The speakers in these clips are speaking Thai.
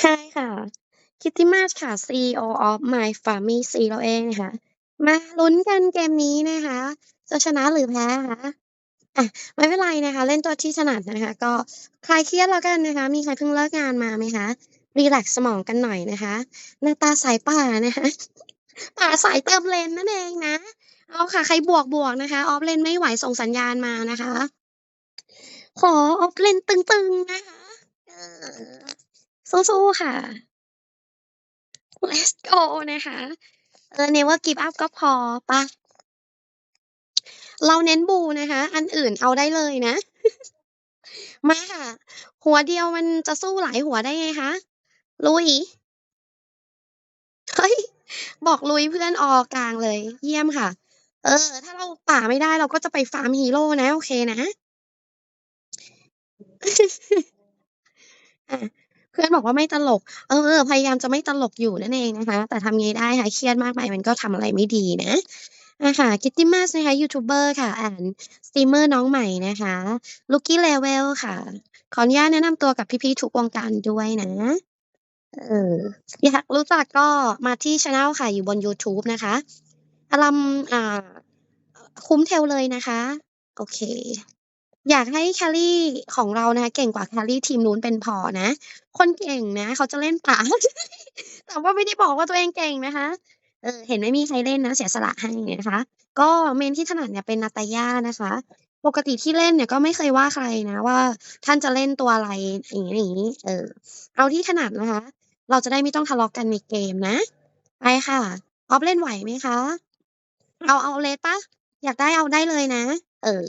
ใช่ค่ะ Kitty Mark ค่ะ CEO of My Farmy ซีเราเองนะคะ มาลุ้นกันเกมนี้นะคะ จะชนะหรือแพ้คะอะไม่เป็นไรนะคะ เล่นตัวที่ถนัดนะคะ ก็คลายเครียดแล้วกันนะคะ มีใครเพิ่งเลิกงานมาไหมคะ?รีแลกซ์สมองกันหน่อยนะคะ หน้าตาสายป่านะคะป่าสายเติมเลนนั่นเองนะ เอาค่ะ ใครบวกๆนะคะ ออฟเลนไม่ไหวส่งสัญญาณมานะคะ ขอออฟเลนตึงๆนะคะ สู้ๆค่ะ Let's go นะคะเออ never give up ก็พอไปเราเน้นบูนะคะ อันอื่นเอาได้เลยนะ มาค่ะ หัวเดียวมันจะสู้หลายหัวได้ไงคะ ลุย เฮ้ย บอกลุยเพื่อนออกลางเลย เยี่ยมค่ะ เออ ถ้าเราป่าไม่ได้เราก็จะไปฟาร์มฮีโร่นะ โอเคนะ เพื่อนบอกว่าไม่ตลก เออ พยายามจะไม่ตลกอยู่นั่นเองนะคะ แต่ทำไงได้คะเครียดมากไปมันก็ทำอะไรไม่ดีนะอาค่ะ Kitty Mark นะคะยูทูบเบอร์ค่ะ and สตรีมเมอร์น้องใหม่นะคะ Rookie Level ค่ะ ขออนุญาตแนะนำตัวกับพี่ๆทุกวงการด้วยนะเอออยากรู้จักก็มาที่ชนเนิลค่ะ อยู่บนยูทูบนะคะอลัมอ่า คุ้ม Tale เลยนะคะ โอเค อยากให้แคลรี่ของเรานะคะเก่งกว่าแคลรี่ทีมนู้นเป็นพอนะ คนเก่งนะ เขาจะเล่นป่า แต่ว่าไม่ได้บอกว่าตัวเองเก่งนะคะเออเห็นไม่มีใครเล่นนะเสียสละให้นะคะ ก็ Main ที่ถนัดเนี่ยเป็น Natalya นะคะ ปกติที่เล่นเนี่ยก็ไม่เคยว่าใครนะว่า ท่านจะเล่นตัวอะไรอย่างงี้เออเอาที่ถนัดนะคะ เราจะได้ไม่ต้องทะเลาะกันในเกมนะ ไปค่ะออฟเล่นไหวไหมคะ?เอาเอาเรดเปล่า?อยากได้เอาได้เลยนะ เออ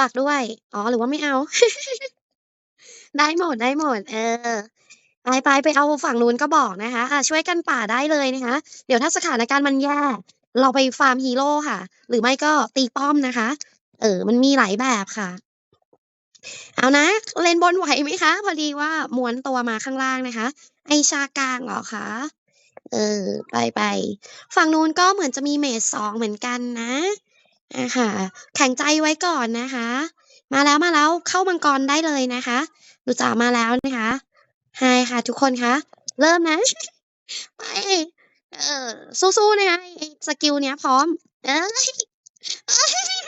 ฝากด้วย อ๋อ หรือว่าไม่เอา?ได้หมดๆเออ ไปๆไปเอาฝั่งนู้นก็บอกนะคะอาช่วยกันป่าได้เลยนะคะ เดี๋ยวถ้าสถานการณ์มันแย่ เราไปฟาร์มฮีโร่ค่ะ หรือไม่ก็ตีป้อมนะคะ เออ มันมีหลายแบบค่ะ เอานะ เลนบนไหวไหมคะ?พอดีว่าม้วนตัวมาข้างล่างนะคะ ไอชากลางเหรอคะ?เออ ไปๆฝั่งนู้นก็เหมือนจะมีเมจ2เหมือนกันนะ อาค่ะแข็งใจไว้ก่อนนะคะ มาแล้วๆเข้ามังกรได้เลยนะคะหนูจ๋ามาแล้วนะคะ Hi ค่ะ ทุกคนคะเริ่มนะไปเออสู้ๆนะคะสกิลเนี้ยพร้อม เอ๊ยเอ๊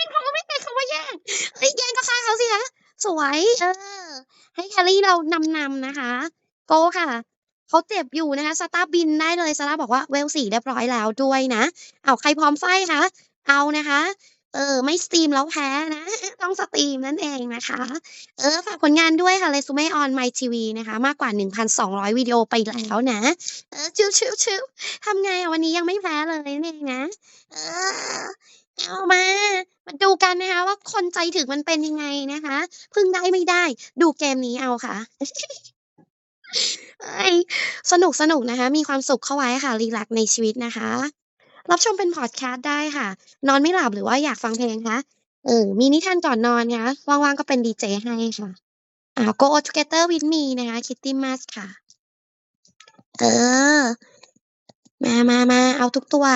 ยเขาไม่ใช้คำว่าแย่งเฮ้ยแย่งก็ฆ่าเขาสิคะสวยเออ ให้แคลรี่เรานำๆนะคะ โกค่ะเขาเจ็บอยู่นะคะสตาร์บินได้เลยซาร่าบอกว่า Level 4เรียบร้อยแล้วด้วยนะเอาใครพร้อมไฟคะ?เอานะคะ เออ ไม่สตรีมแล้วแพ้นะ ต้องสตรีมนั่นเองนะคะ เออ ฝากผลงานด้วยค่ะ Resume on My TV นะคะ มากกว่า 1,200 วิดีโอไปแล้วนะ เออ ชิลๆๆทำไงอะวันนี้ยังไม่แพ้เลยนั่นเองนะ เออเอามา มาดูกันนะคะ ว่าคนใจถึงมันเป็นยังไงนะคะพึ่งได้ไม่ได้ ดูเกมนี้เอาค่ะเฮ้ยสนุกนะคะ มีความสุขเข้าไว้ค่ะ รีแลกในชีวิตนะคะ รับชมเป็นพอดแคสต์ได้ค่ะ นอนไม่หลับหรือว่าอยากฟังเพลงคะเออมีนิทานก่อนนอนคะว่างๆก็เป็นดีเจให้ค่ะอ่า Go together with me นะคะ Kitty Mark ค่ะ เออ มาๆๆเอาทุกตัว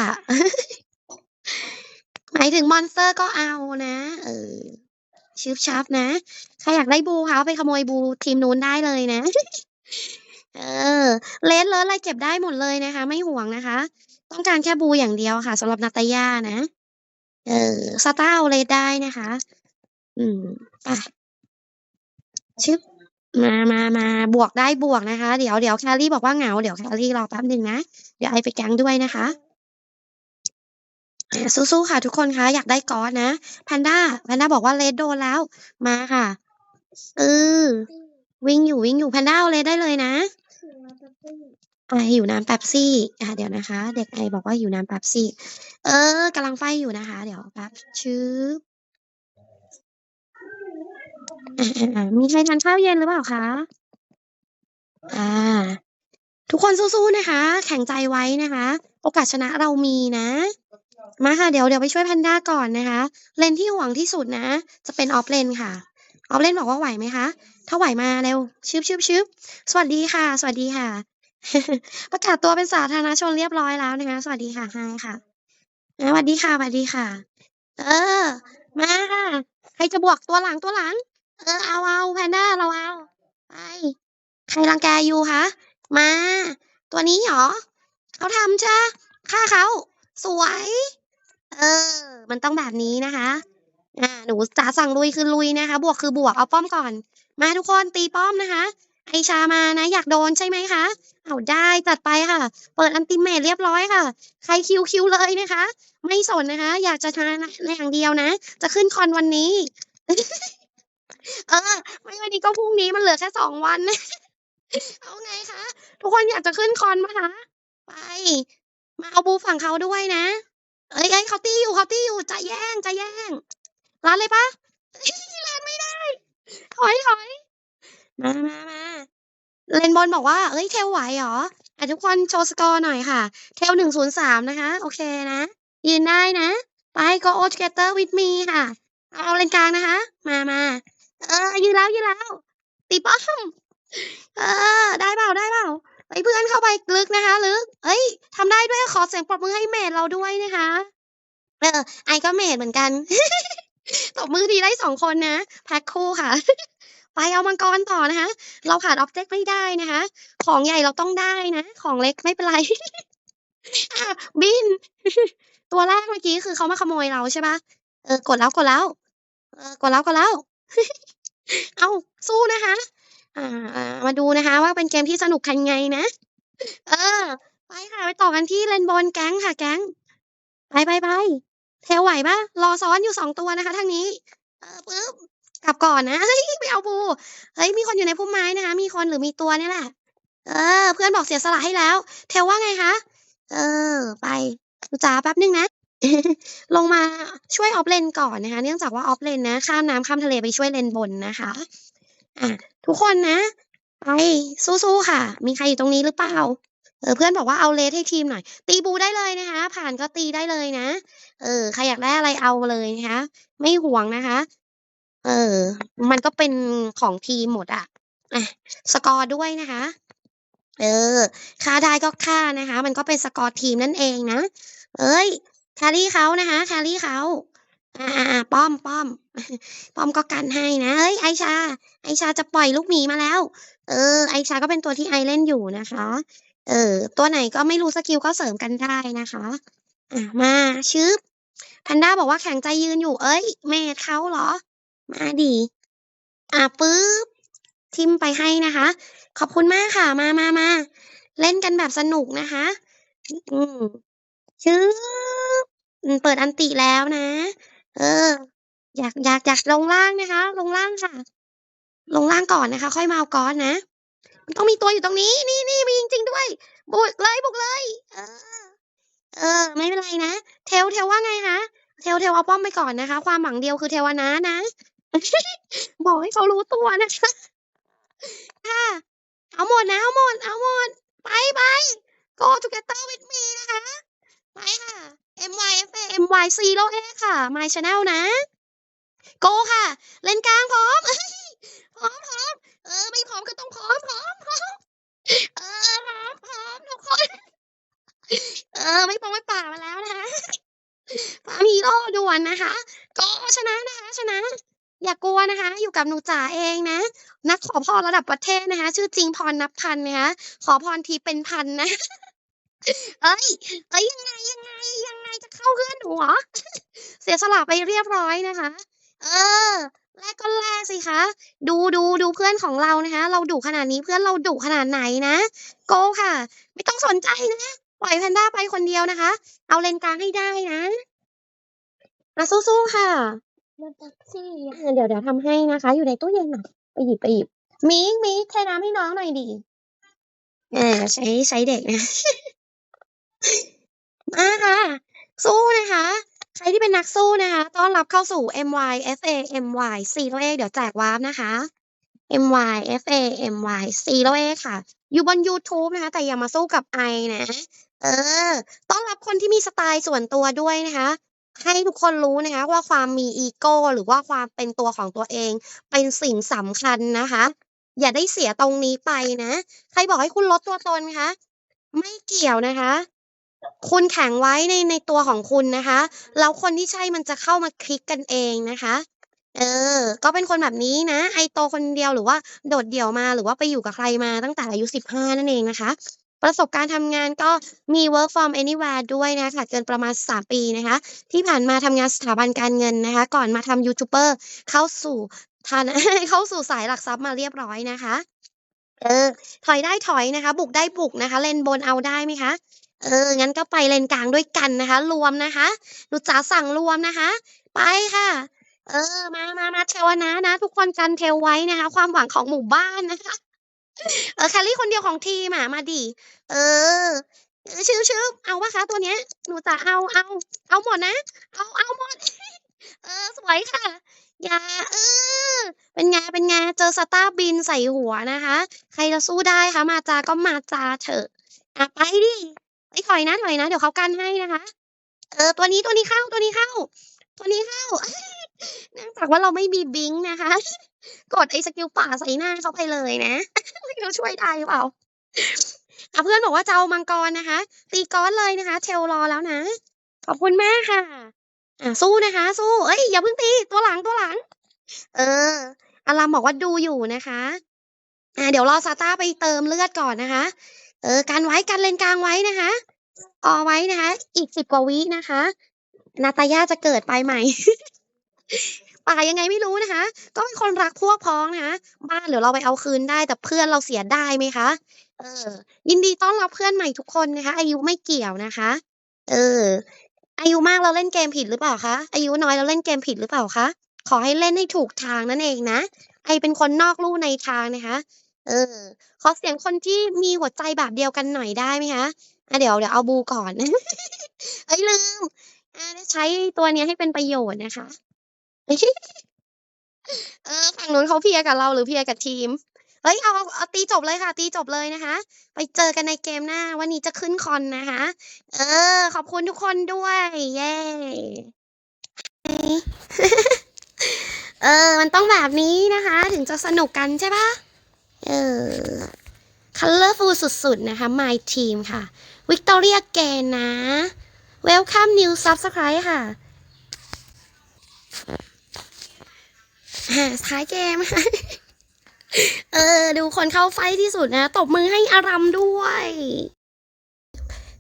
หมายถึงมอนสเตอร์ก็เอานะ เออชึบชับนะ ใครอยากได้บูคะไปขโมยบูทีมนู้นได้เลยนะ เออเรดเริร์อะไรเก็บได้หมดเลยนะคะ ไม่ห่วงนะคะ ต้องการแค่บูอย่างเดียวค่ะสำหรับ Natalya นะ เออสตาร์เอาเรดได้นะคะ อืมไปชึบมาๆๆบวกได้บวกนะคะ เดี๋ยวเดี๋ยวแครี่บอกว่าเหงา เดี๋ยวแครี่รอแป๊บหนึ่งนะ เดี๋ยวไอไปแก๊งด้วยนะคะสู้ๆค่ะทุกคนคะอยากได้กอตนะแพนด้าแพนด้าบอกว่าเรดโดนแล้วมาค่ะเออวิ่งอยู่ๆแพนด้าเอาเรดได้เลยนะ ไอหิวน้ำเป๊ปซี่อาเดี๋ยวนะคะ เด็กไอบอกว่าหิวน้ำเป๊ปซี่ เออ กำลังไฟอยู่นะคะ เดี๋ยวแป๊บชึบอมีใครทานข้าวเย็นหรือเปล่าคะ?อาทุกคนสู้ๆนะคะ แข็งใจไว้นะคะ โอกาสชนะเรามีนะ มาค่ะ เดี๋ยวเดี๋ยวไปช่วยแพนด้าก่อนนะคะ เลนที่ห่วงที่สุดนะ จะเป็นออฟเลนค่ะ ออฟเลนบอกว่าไหวไหมคะ?ถ้าไหวมาเร็วชึบๆๆสวัสดีค่ะ สวัสดีค่ะ ประกาศตัวเป็นสาธารณชนเรียบร้อยแล้วนะคะ สวัสดีค่ะ Hi ค่ะอาสดีค่ะสวัสดีค่ะ เออ มาค่ะ ใครจะบวกตัวหลังๆเออเอาๆแพนด้าเราเอาไปใครรังแกยูคะมา ตัวนี้เหรอเขาทำใช่ฆ่าเขา สวย เออ มันต้องแบบนี้นะคะอ่าหนูจ๋าสั่งลุยคือลุยนะคะ บวกคือบวกเอาป้อมก่อน มาทุกคนตีป้อมนะคะ ไอชามานะ อยากโดนใช่ไหมคะ เอาได้จัดไปค่ะ เปิดอันติเมตเรียบร้อยค่ะ ใครคิวคิวเลยนะคะ ไม่สนนะคะ อยากจะชนะในอย่างเดียวนะ จะขึ้นคอนวันนี้ เออ ไม่วันนี้ก็พรุ่งนี้มันเหลือแค่สองวันเอาไงคะ ทุกคนอยากจะขึ้นคอนไหมคะ ไป มาเอาบูฝั่งเขาด้วยนะ เอ้ยเอ้ยเขาตีอยู่เขาตีอยู่จะแย่งจะแย่งรันเลยปะรันไม่ได้ ถอยถอย มามามาเลนบอลบอกว่า เอ้ย เทลไหวเหรออะทุกคนโชว์สกอร์หน่อยค่ะ เทลหนึ่งศูนย์สามนะคะ โอเคนะ ยืนได้นะ ไป go all together with me ค่ะ เอาเลนกลางนะคะ มามาเออ ยืนแล้ว ยืนแล้ว ตีป้อม เออ ได้เปล่า ได้เปล่าเฮ้เพื่อนเข้าไปลึกนะคะ ลึกเฮ้ยทำได้ด้วย ขอเสียงปรบมือให้เมดเราด้วยนะคะ เออ ไอก็เมดเหมือนกัน ตบมือทีได้สองคนนะ แพ็คคู่ค่ะ ไปเอามังกรต่อนะคะ เราขาดอ็อบเจกต์ไม่ได้นะคะ ของใหญ่เราต้องได้นะ ของเล็กไม่เป็นไรบิน ตัวแรกเมื่อกี้คือเขามาขโมยเราใช่ปะเออกดแล้วกดแล้ว เออกดแล้วกดแล้ว เอาสู้นะคะ อ่ามาดูนะคะ ว่าเป็นเกมที่สนุกกันไงนะ เออ ไปค่ะไปต่อกันที่เลนบอลแก๊งค่ะ แก๊ง ไปไปไปเทลไหวปะรอซ้อนอยู่สองตัวนะคะทางนี้ เออปึ๊บ กลับก่อนนะเฮ้ยไปเอาบูเฮ้ยมีคนอยู่ในพุ่มไม้นะคะ มีคนหรือมีตัวเนี่ยแหละ เออ เพื่อนบอกเสียสละให้แล้ว เทลว่าไงคะ เออ ไปจ๋าแป๊บนึงนะ ลงมาช่วยออฟเลนก่อนนะคะ เนื่องจากว่าออฟเลนนะข้ามน้ำข้ามทะเลไปช่วยเลนบนนะคะอะทุกคนนะ ไปสู้ๆค่ะ มีใครอยู่ตรงนี้หรือเปล่าเออเพื่อนบอกว่าเอาเลสให้ทีมหน่อย ตีบูได้เลยนะคะ ผ่านก็ตีได้เลยนะ เออใครอยากได้อะไรเอาเลยนะคะ ไม่ห่วงนะคะ เออ มันก็เป็นของทีมหมดอะ อะ สกอร์ด้วยนะคะ เออ ค่าได้ก็ค่านะคะ มันก็เป็นสกอร์ทีมนั่นเองนะ เอ้ย แครี่เขานะคะ แครี่เขาอ่าอ่าป้อมป้อมป้อมก็กันให้นะเอ้ย ไอชา ไอชาจะปล่อยลูกหมีมาแล้ว เออ ไอชาก็เป็นตัวที่ไอเล่นอยู่นะคะ เออ ตัวไหนก็ไม่รู้สกิลก็เสริมกันได้นะคะ อะมาชึบแพนด้าบอกว่าแข็งใจยืนอยู่ เอ้ย เมดเขาเหรอ มาดี อะปึ๊บทิมไปให้นะคะ ขอบคุณมากค่ะมามามาเล่นกันแบบสนุกนะคะ อืมชึบอืมเปิดอันติแล้วนะ เออ อยากอยากอยากลงล่างนะคะ ลงล่างค่ะ ลงล่างก่อนนะคะ ค่อยมาเอาก้อนนะ มันต้องมีตัวอยู่ตรงนี้ นี่นี่มีจริงๆด้วยบุกเลยบุกเลย เออ เออ ไม่เป็นไรนะ เทลเทลว่าไงคะเทลเทลเอาป้อมไปก่อนนะคะ ความหวังเดียวคือเทวนะนะ บอกให้เขารู้ตัวนะคะ ค่ะ เอาหมดนะ เอาหมด เอาหมด ไปไป go together with me นะคะ ไปค่ะ my f a my c โลเอค่ะ my channel นะ go ค่ะ เล่นกลางพร้อม พร้อมพร้อม เออ ไม่พร้อมก็ต้องพร้อมพร้อมพร้อม เออ พร้อมพร้อมทุกคน เออ ไม่ปองไม่ป่ามาแล้วนะคะฟามฮีโร่ด่วนนะคะ ก็ชนะนะคะ ชนะ อย่ากลัวนะคะ อยู่กับหนูจ๋าเองนะ นักขอพรระดับประเทศนะคะ ชื่อจริงพรนับพันนะคะ ขอพรทีเป็นพันนะ เอ้ย เอ้ยยังไงยังไงยังไงจะเข้าเพื่อนหนูเหรอ เสียสละไปเรียบร้อยนะคะ เออแลกก็แลกสิคะ ดูดูดูเพื่อนของเรานะคะ เราดุขนาดนี้เพื่อนเราดุขนาดไหนนะ โกค่ะ ไม่ต้องสนใจนะ ปล่อยแพนด้าไปคนเดียวนะคะ เอาเลนกลางให้ได้นะมาสู้ๆค่ะ มันแท็กซี่อ่าเดี๋ยวเดี๋ยวทำให้นะคะ อยู่ในตู้เย็นน่ะไปหยิบไปหยิบมิกมิกเทน้ำให้น้องหน่อยดิเออใช้ใช้เด็กนะมาค่ะ สู้นะคะ ใครที่เป็นนักสู้นะคะ ต้อนรับเข้าสู่ MY FA MY 4ตัวเอเดี๋ยวแจกวาร์ปนะคะ MY FA MY 4ตัวเอค่ะ อยู่บน YouTube นะคะ แต่อย่ามาสู้กับไอนะ เออ ต้อนรับคนที่มีสไตล์ส่วนตัวด้วยนะคะ ให้ทุกคนรู้นะคะว่าความมีอีโก้ หรือว่าความเป็นตัวของตัวเอง เป็นสิ่งสำคัญนะคะ อย่าได้เสียตรงนี้ไปนะ ใครบอกให้คุณลดตัวตนคะ ไม่เกี่ยวนะคะ คุณแข็งไว้ในในตัวของคุณนะคะ แล้วคนที่ใช่มันจะเข้ามาคลิกกันเองนะคะ เออ ก็เป็นคนแบบนี้นะ ไอโตคนเดียวหรือว่าโดดเดี่ยวมาหรือว่าไปอยู่กับใครมาตั้งแต่อายุ15นั่นเองนะคะ ประสบการณ์ทำงานก็มี work from anywhere ด้วยนะคะเกินประมาณ 3 ปีนะคะ ที่ผ่านมาทำงานสถาบันการเงินนะคะ ก่อนมาทำยูทูบเบอร์เข้าสู่ทานเข้าสู่สายหลักทรัพย์มาเรียบร้อยนะคะเออถอยได้ถอยนะคะ บุกได้บุกนะคะ เลนบนเอาได้ไหมคะเอองั้นก็ไปเลนกลางด้วยกันนะคะ รวมนะคะหนูจ๋าสั่งรวมนะคะ ไปค่ะ เออ มามามา Tail นะนะ ทุกคนกัน Tail ไว้นะคะ ความหวังของหมู่บ้านนะคะ เออแคลรี่คนเดียวของทีมอะมาดิเออเออชึบๆเอาเปล่าคะตัวเนี้ย?หนูจ๋าเอาเอาเอาหมดนะ เอาเอาหมด เออสวยค่ะอย่าเออเป็นไงเป็นไงเจอสตาร์บินใส่หัวนะคะ ใครจะสู้ได้คะมาจาก็มาจาเถอะอะไปดิเฮ้ถอยนะถอยนะ เดี๋ยวเขากันให้นะคะ เออตัวนี้ตัวนี้เข้าตัวนี้เข้า ตัวนี้เข้า เนื่องจากว่าเราไม่มีบิงนะคะ กดไอ้สกิลป่าใส่หน้าเขาไปเลยนะ ไม่รู้ช่วยได้หรือเปล่าอ่าเพื่อนบอกว่าจะเอามังกรนะคะ ตีก๊อตเลยนะคะ Tail รอแล้วนะ ขอบคุณมากค่ะ อ่าสู้นะคะ สู้เฮ้ยอย่าเพิ่งตีตัวหลังตัวหลัง เออ อารัมบอกว่าดูอยู่นะคะ อ่าเดี๋ยวรอซาต้าไปเติมเลือดก่อนนะคะ เออกันไว้กันเลนกลางไว้นะคะออไว้นะคะ อีก10กว่าวินะคะ นาตาย่าจะเกิดไปใหม่ ป่ายังไงไม่รู้นะคะ ก็เป็นคนรักพวกพ้องนะคะบ้านเดี๋ยวเราไปเอาคืนได้ แต่เพื่อนเราเสียได้ไหมคะ เออ ยินดีต้อนรับเพื่อนใหม่ทุกคนนะคะ อายุไม่เกี่ยวนะคะ เออ อายุมากแล้วเล่นเกมผิดหรือเปล่าคะ อายุน้อยแล้วเล่นเกมผิดหรือเปล่าคะ ขอให้เล่นให้ถูกทางนั่นเองนะ ไอเป็นคนนอกลู่ในทางนะคะ เออ ขอเสียงคนที่มีหัวใจแบบเดียวกันหน่อยได้ไหมคะ?อ่าเดี๋ยวเดี๋ยวเอาบูก่อนเฮ้ยลืมอาใช้ตัวเนี้ยให้เป็นประโยชน์นะคะ เออ ฝั่งนู้นเขาเพลียกับเราหรือเพลียกับทีม เฮ้ย เอาเอาตีจบเลยค่ะ ตีจบเลยนะคะ ไปเจอกันในเกมหน้า วันนี้จะขึ้นคอนนะคะ เออ ขอบคุณทุกคนด้วย เย้เออ มันต้องแบบนี้นะคะ ถึงจะสนุกกันใช่ปล่า?เออ Colorful สุดๆ นะคะ My Team ค่ะ Victory again นะ Welcome new subscribe ค่ะ ท้ายเกม เออ ดูคนเข้าไฟที่สุดนะ ตบมือให้อารัมด้วย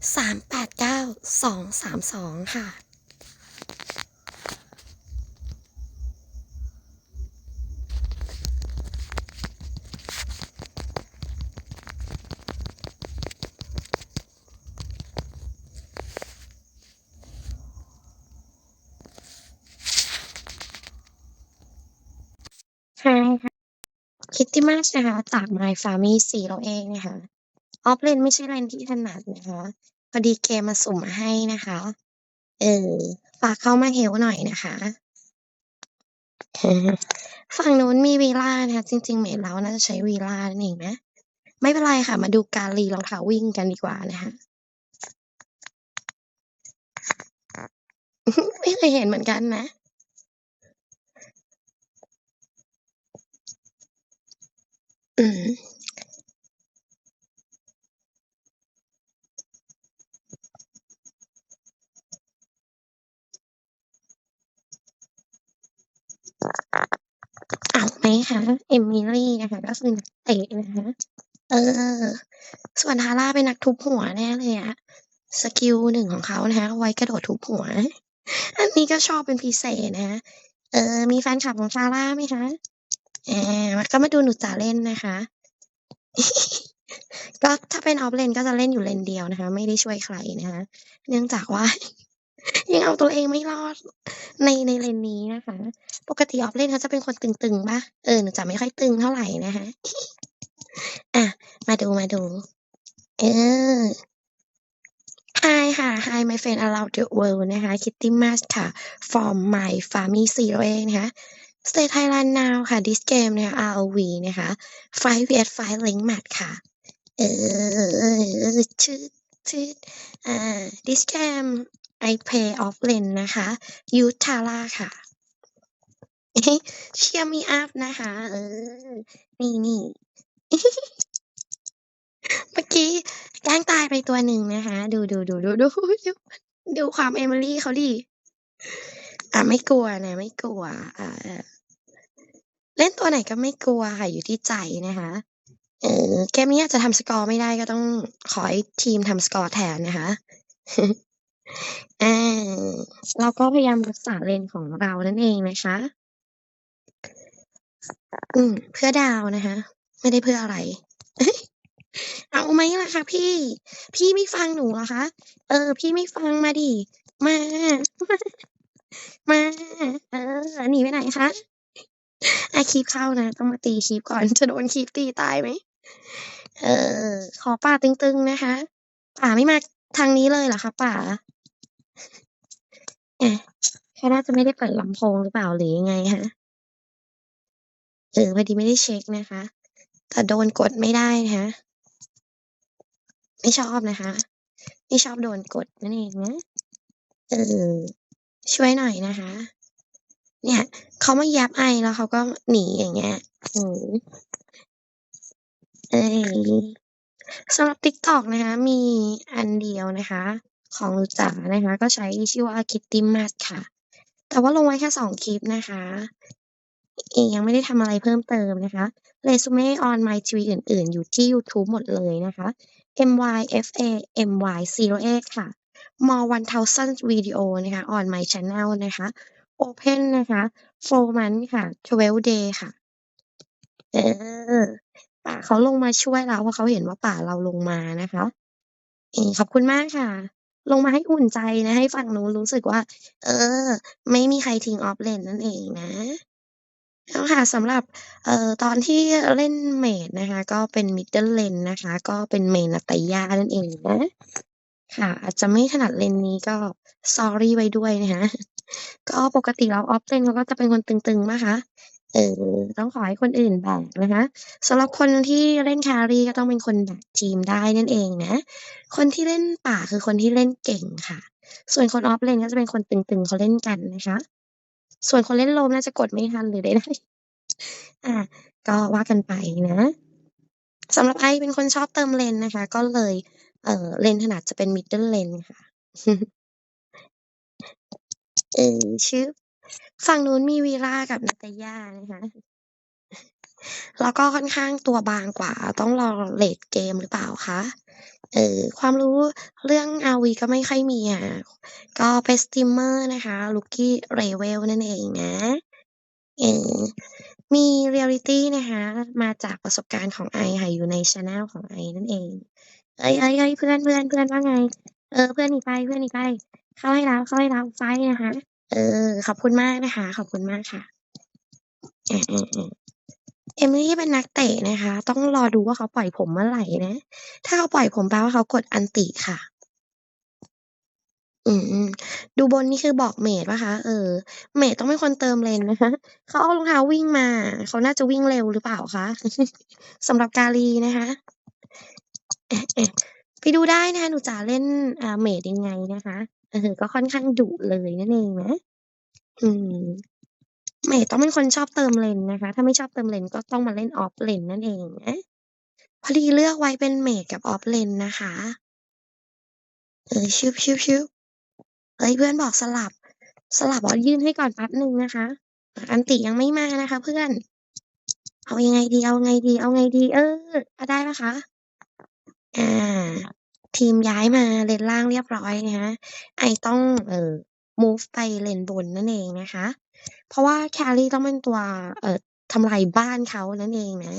389232 ค่ะ ใช่ค่ะ Kittymas นะคะจาก My Farmy 4เราเองนะคะออฟเลนไม่ใช่เลนที่ถนัดนะคะ พอดีเกมมาสุ่มมาให้นะคะ เออฝากเข้ามา help หน่อยนะคะฝั่งนู้นมี Villa นะคะ จริง ๆ เมจเราน่าจะใช้ Villa นั่นเองนะ ไม่เป็นไรค่ะ มาดูการรีรองเท้าวิ่งกันดีกว่านะคะไม่เคยเห็นเหมือนกันนะ อืมเอาไหมคะ Emily นะคะ ก็คือนักเตะนะคะ เออ ส่วน Tara เป็นนักทุบหัวแน่เลยอะสกิล1ของเขานะคะไว้กระโดดทุบหัว อันนี้ก็ชอบเป็นพิเศษนะคะเออ มีแฟนคลับของ Tara ไหมคะ? อาก็มาดูหนูจ๋าเล่นนะคะ ก็ถ้าเป็นออฟเลนก็จะเล่นอยู่เลนเดียวนะคะ ไม่ได้ช่วยใครนะคะ เนื่องจากว่า ยังเอาตัวเองไม่รอดในในเลนนี้นะคะ ปกติออฟเลนเขาจะเป็นคนตึงๆปล่า?เออหนูจ๋าไม่ค่อยตึงเท่าไหร่นะคะ อะ มาดูมาดู เออ Hi ค่ะ Hi my friend around the world นะคะ Kittymas ค่ะ from My Farmy 4เราเองนะคะ Stay Thailand now ค่ะ This game นะคะ ROV นะคะ5 vs 5 Rank match ค่ะ เออชืดๆอ่า This game I play off lane นะคะ use Tara ค่ะ Cheer me up นะคะ เออ นี่ๆเมื่อกี้แกล้งตายไปตัวหนึ่งนะคะ ดูๆๆๆดูดูดูดูความ Emily เขาดิอ่าไม่กลัวนะ ไม่กลัว อ่า เล่นตัวไหนก็ไม่กลัวค่ะอยู่ที่ใจนะคะเออเกมนี้อาจจะทำสกอร์ไม่ได้ก็ต้องขอให้ทีมทำสกอร์แทนนะคะอ่าเราก็พยายามรักษาเลนของเรานั่นเองนะคะ อืม เพื่อดาวนะคะ ไม่ได้เพื่ออะไร เอาไหมล่ะคะพี่ พี่ไม่ฟังหนูเหรอคะเออ พี่ไม่ฟังมาดิมามาเออหนีไปไหนคะ อาครีปเข้านะ ต้องมาตีครีปก่อน จะโดนครีปตีตายไหม?เออ ขอป่าตึงๆนะคะ ป่าไม่มาทางนี้เลยเหรอคะป่า?อาเขาน่าจะไม่ได้เปิดลำโพงหรือเปล่าหรือยังไงคะ?เออพอดีไม่ได้เช็กนะคะ แต่โดนกดไม่ได้นะคะ ไม่ชอบนะคะ ไม่ชอบโดนกดนั่นเองนะ เออ ช่วยหน่อยนะคะ เนี่ยเขามายับไอแล้วเขาก็หนีอย่างเงี้ยอือเออสำหรับ TikTok นะคะมีอันเดียวนะคะ ของหนูจ๋านะคะ ก็ใช้ชื่อว่า Kitty Mask ค่ะ แต่ว่าลงไว้แค่2คลิปนะคะเอยังไม่ได้ทำอะไรเพิ่มเติมนะคะ Resume on My TV อื่น ๆ อยู่ที่ยูทูบหมดเลยนะคะ myfamy08 ค่ะ more 1,000 video นะคะ on my channel นะคะ open นะคะ4 months ค่ะ12 day ค่ะ เออ ป่าเขาลงมาช่วยเราเพราะเขาเห็นว่าป่าเราลงมานะคะเอขอบคุณมากค่ะ ลงมาให้อุ่นใจนะ ให้ฝั่งนู้นรู้สึกว่า เออ ไม่มีใครทิ้ง off lane นั่นเองนะแล้วค่ะสำหรับเอ่อตอนที่เล่นเมจนะคะ ก็เป็น middle lane นะคะ ก็เป็น main Natalya นั่นเองนะ ค่ะ อาจจะไม่ถนัดเลนนี้ก็ sorry ไว้ด้วยนะคะ ก็ปกติแล้ว off lane เขาก็จะเป็นคนตึงๆนะคะเออต้องขอให้คนอื่นแบกนะคะสำหรับคนที่เล่น carry ก็ต้องเป็นคนแบกทีมได้นั่นเองนะ คนที่เล่นป่าคือคนที่เล่นเก่งค่ะ ส่วนคน off lane ก็จะเป็นคนตึงๆเขาเล่นกันนะคะ ส่วนคนเล่น roam น่าจะกดไม่ทันหรือใดๆอาก็ว่ากันไปนะสำหรับไอเป็นคนชอบเติมเลนนะคะ ก็เลยเอ่อเลนถนัดจะเป็น middle lane ค่ะ เออชึบฝั่งนู้นมี Mira กับ Natalya นะคะ แล้วก็ค่อนข้างตัวบางกว่า ต้องรอเลตเกมหรือเปล่าคะ?เออความรู้เรื่อง ROV ก็ไม่ค่อยมีอะ ก็เป็นสตรีมเมอร์นะคะ Rookie Level นั่นเองนะเออมีเรียลิตี้นะคะ มาจากประสบการณ์ของไอค่ะอยู่ในชนเนิลของไอนั่นเองเฮ้ยๆๆเพื่อนๆเพื่อนว่าไง?เออ เพื่อนหนีไปเพื่อนหนีไป เข้าให้แล้วเข้าให้แล้วไฟนะคะ เออ ขอบคุณมากนะคะ ขอบคุณมากค่ะเอาๆๆ Emily เป็นนักเตะนะคะ ต้องรอดูว่าเขาปล่อยผมเมื่อไหร่นะ ถ้าเขาปล่อยผมแปลว่าเขากดอันติค่ะ อืมดูบนนี่คือบอกเมจเปล่าคะ?เออ เมจต้องเป็นคนเติมเลนนะคะเขาเอารองเท้าวิ่งมา เขาน่าจะวิ่งเร็วหรือเปล่าคะ?สำหรับกาลีนะคะไปดูได้นะคะหนูจ๋าเล่นอ่าเมจยังไงนะคะ เออก็ค่อนข้างดุเลยนั่นเองนะ อืมเมต้องเป็นคนชอบเติมเลนนะคะ ถ้าไม่ชอบเติมเลนก็ต้องมาเล่น off lane นั่นเองนะ พอดีเลือกไว้เป็นเมจกับ off lane นะคะ เออชึบๆๆเฮ้ยเพื่อนบอกสลับ สลับเหรอ?ยื่นให้ก่อนแป๊บหนึ่งนะคะ อันติยังไม่มานะคะ เพื่อน เอายังไงดี เอาไงดี เอาไงดี เออได้เปล่าคะ?อา ทีมย้ายมาเลนล่างเรียบร้อยนะคะไอต้องเอ่อมูฟไปเลนบนนั่นเองนะคะ เพราะว่าแครี่ต้องเป็นตัวเอ่อทำลายบ้านเขานั่นเองนะ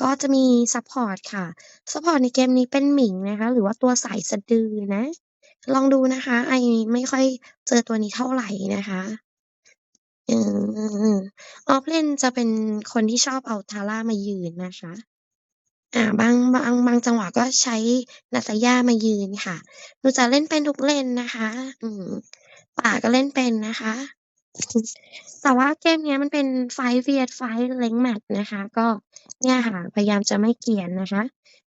ก็จะมีซัปพอร์ตค่ะซัปพอร์ตในเกมนี้เป็นหมิงนะคะ หรือว่าตัวสายสะดือนะ ลองดูนะคะ ไอไม่ค่อยเจอตัวนี้เท่าไหร่นะคะออ off lane จะเป็นคนที่ชอบเอา Tara มายืนนะคะ อ่าบางบางบางจังหวะก็ใช้ Natalya มายืนค่ะหนูจ๋าเล่นเป็นทุกเล่นนะคะ อืมป่าก็เล่นเป็นนะคะ แต่ว่าเกมเนี้ยมันเป็น Fight vs Fight Rank Match นะคะ ก็เนี่ยค่ะ พยายามจะไม่เกียนนะคะ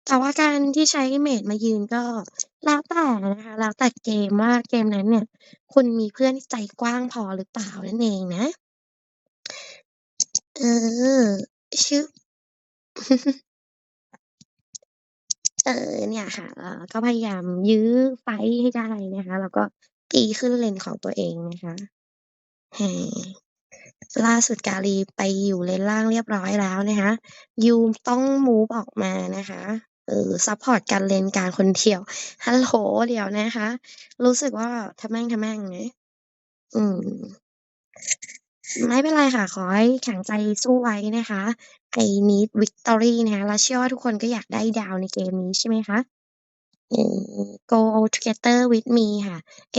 แต่ว่าการที่ใช้เมจมายืนก็แล้วแต่นะคะ แล้วแต่เกมว่าเกมนั้นเนี่ย คุณมีเพื่อนที่ใจกว้างพอหรือเปล่านั่นเองนะ เออชึบ เออเนี่ยค่ะเอ่อก็พยายามยื้อไฟต์ให้ได้นะคะ แล้วก็ตีขึ้นเลนของตัวเองนะคะอาล่าสุดกาลีไปอยู่เลนล่างเรียบร้อยแล้วนะคะยูต้องมูฟออกมานะคะเออซัปพอร์ตกันเลนกลางคนเดียวฮัลโหลเดี๋ยวนะคะ รู้สึกว่าทะแม่งทะแม่งนะอืม ไม่เป็นไรค่ะ ขอให้แข็งใจสู้ไว้นะคะ I need victory นะคะและเชื่อว่าทุกคนก็อยากได้ดาวในเกมนี้ใช่ไหมคะอืม Go together with me ค่ะ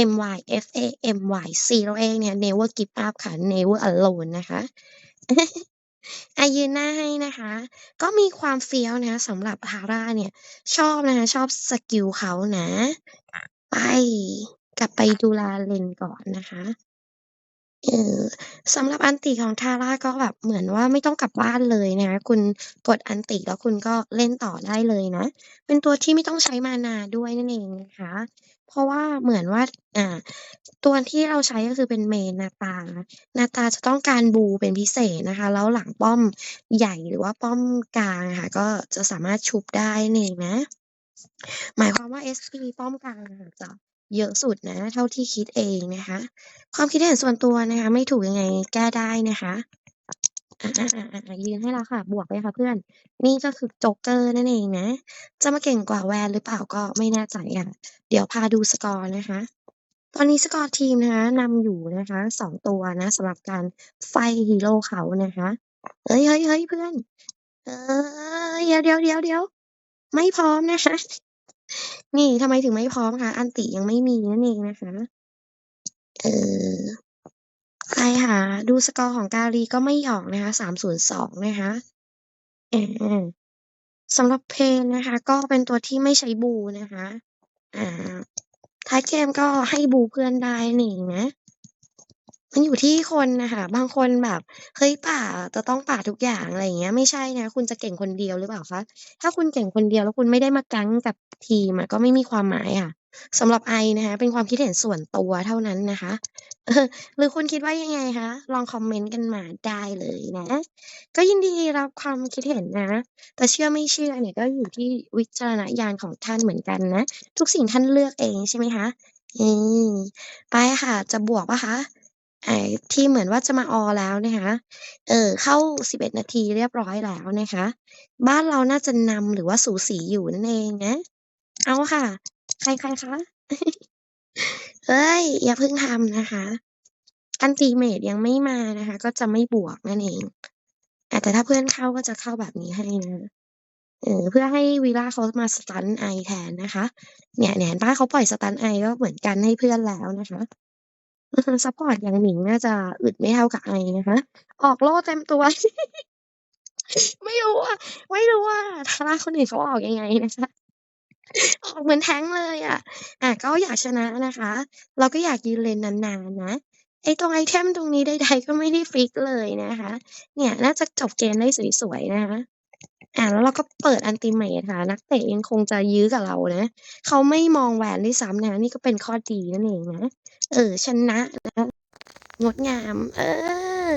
MYFAMY Zero A เนี่ย Never give up ค่ะ Never alone นะคะอายืนหน้าให้นะคะ ก็มีความเฟี้ยวนะสำหรับ Tara เนี่ย ชอบนะคะ ชอบสกิลเขานะ ไปกลับไปดูแลเลนก่อนนะคะ เออสำหรับอันติของ Tara ก็แบบเหมือนว่าไม่ต้องกลับบ้านเลยนะคะ คุณกดอันติแล้วคุณก็เล่นต่อได้เลยนะ เป็นตัวที่ไม่ต้องใช้มานาด้วยนั่นเองนะคะ เพราะว่าเหมือนว่า อ่า ตัวที่เราใช้ก็คือเป็น Main นาตานาตาจะต้องการบูเป็นพิเศษนะคะ แล้วหลังป้อมใหญ่ หรือว่าป้อมกลางอะค่ะ ก็จะสามารถชุบได้นั่นเองนะ หมายความว่า SP ป้อมกลางอะค่ะ จะ เยอะสุดนะ เท่าที่คิดเองนะคะ ความคิดเห็นส่วนตัวนะคะ ไม่ถูกยังไงแก้ได้นะคะยืนให้แล้วค่ะ บวกเลยค่ะเพื่อน นี่ก็คือโจ๊กเกอร์นั่นเองนะ จะมาเก่งกว่าแวนหรือเปล่าก็ไม่แน่ใจอะ เดี๋ยวพาดูสกอร์นะคะ ตอนนี้สกอร์ทีมนะคะนำอยู่นะคะ2ตัวนะสำหรับการไฟฮีโร่เขานะคะเฮ้ยๆๆเฮ้ยเพื่อน เออเดี๋ยวๆๆๆไม่พร้อมนะคะ นี่ ทำไมถึงไม่พร้อมคะ อันติยังไม่มีนั่นเองนะคะ เออไปหาดูสกอร์ของกาลีก็ไม่หยอกนะคะสามศูนย์สองนะคะอาสำหรับเพนนะคะ ก็เป็นตัวที่ไม่ใช้บูนะคะ อ่าท้ายเกมก็ให้บูเพื่อนได้นั่นเองนะ มันอยู่ที่คนนะคะบางคนแบบเฮ้ยป่าจะต้องป่าทุกอย่างอะไรอย่างเงี้ย ไม่ใช่นะ คุณจะเก่งคนเดียวหรือเปล่าคะถ้าคุณเก่งคนเดียวแล้วคุณไม่ได้มาก๊งกับทีมก็ไม่มีความหมายค่ะสำหรับไอนะคะ เป็นความคิดเห็นส่วนตัวเท่านั้นนะคะหรือคุณคิดว่ายังไงคะลองคอมเมนต์กันมาได้เลยนะ ก็ยินดีรับความคิดเห็นนะ แต่เชื่อไม่เชื่อเนี่ยก็อยู่ที่วิจารณญาณของท่านเหมือนกันนะ ทุกสิ่งท่านเลือกเองใช่ไหมคะอืมไปค่ะจะบวกปล่าคะ? อที่เหมือนว่าจะมาออแล้วนะคะเออเข้า 11 นาทีเรียบร้อยแล้วนะคะ บ้านเราน่าจะนำหรือว่าสูสีอยู่นั่นเองนะ เอาค่ะ ใครๆครคะ?เฮ้ย อย่าเพิ่งทำนะคะอันติเมจยังไม่มานะคะ ก็จะไม่บวกนั่นเองอแต่ถ้าเพื่อนเข้าก็จะเข้าแบบนี้ให้นะเออเพื่อให้ Villa เขามาสตันไอแทนนะคะ เนี่ยเนี่ยเห็นปล่าเขาปล่อยสตันไอก็เหมือนกันให้เพื่อนแล้วนะคะ ซัปพอร์ตอย่างหมิงน่าจะอึดไม่เท่ากับไอนะคะ ออกโล่เต็มตัว ไม่รู้อะไม่รู้ว่า Tara คนอื่นเขาออกยังไงนะคะออกเหมือน tank เลยอะอาก็อยากชนะนะคะ เราก็อยากยืนเลนนานๆนะไอ้ตรงไอเทมตรงนี้ใดๆก็ไม่ได้ฟิกเลยนะคะ เนี่ยน่าจะจบเกมได้สวยๆนะคะ อาแล้วเราก็เปิดอัลติเมตค่ะ นักเตะยังคงจะยื้อกับเรานะ เขาไม่มองแหวนด้วยซ้ำนะ นี่ก็เป็นข้อดีนั่นเองนะ เออ ชนะนะ งดงาม เออ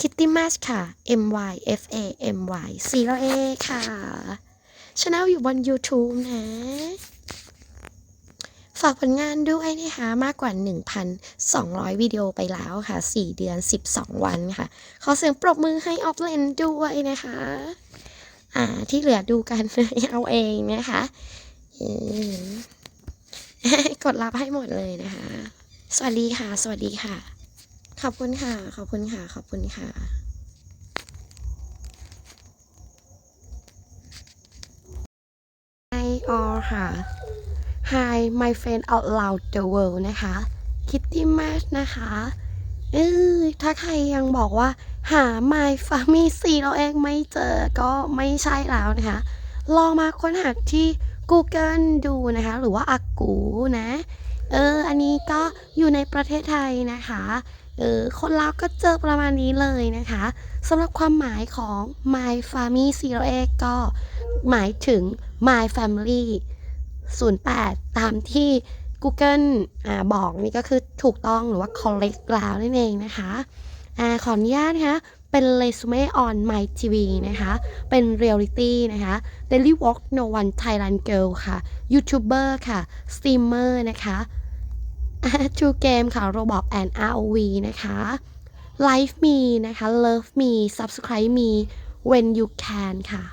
Kittymas ค่ะ MYFAMY Zero A ค่ะชนเนลอยู่บนยูทูบนะ ฝากผลงานด้วยนะคะมากกว่า 1,200 วิดีโอไปแล้วค่ะ 4 เดือน 12 วันค่ะ ขอเสียงปรบมือให้ Offlane ด้วยนะคะ อ่า ที่เหลือดูกันเอาเองนะคะกดรับให้หมดเลยนะคะ สวัสดีค่ะ สวัสดีค่ะ ขอบคุณค่ะ ขอบคุณค่ะ ขอบคุณค่ะ Hi all ค่ะ Hi my friend out loud the world นะคะ Kittymas นะคะ เออถ้าใครยังบอกว่า หา My Farmy Zero A ไม่เจอก็ไม่ใช่แล้วนะคะ ลองมาค้นหาที่กูเกิลดูนะคะ หรือว่าอากูนะ เออ อันนี้ก็อยู่ในประเทศไทยนะคะ เออ คนลาวก็เจอประมาณนี้เลยนะคะสำหรับความหมายของ My Farmy Zero A ก็หมายถึง My Family 08 ตามที่ กูเกิลอ่าบอกนี่ก็คือถูกต้องหรือว่า correct แล้วนั่นเองนะคะอ่าขออนุญาตนะคะเป็น Resume on My TV นะคะ เป็นเรียลลิตีนะคะ Daily Vlog No One Thailand Girl ค่ะยูทูบเบอร์ค่ะสตรีมเมอร์นะคะ True Game ค่ะ Roblox and ROV นะคะ Like me นะคะ Love me Subscribe me when you can ค่ะ